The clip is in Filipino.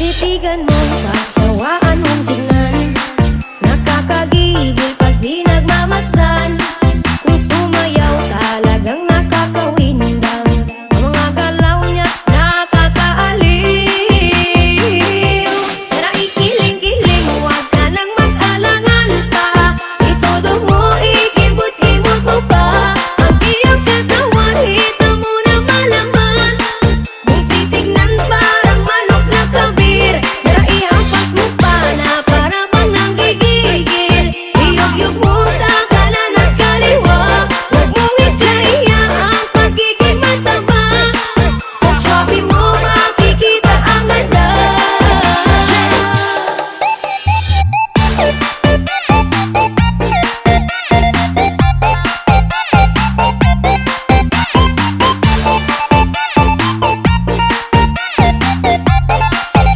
Titigan mo, pasawaan sa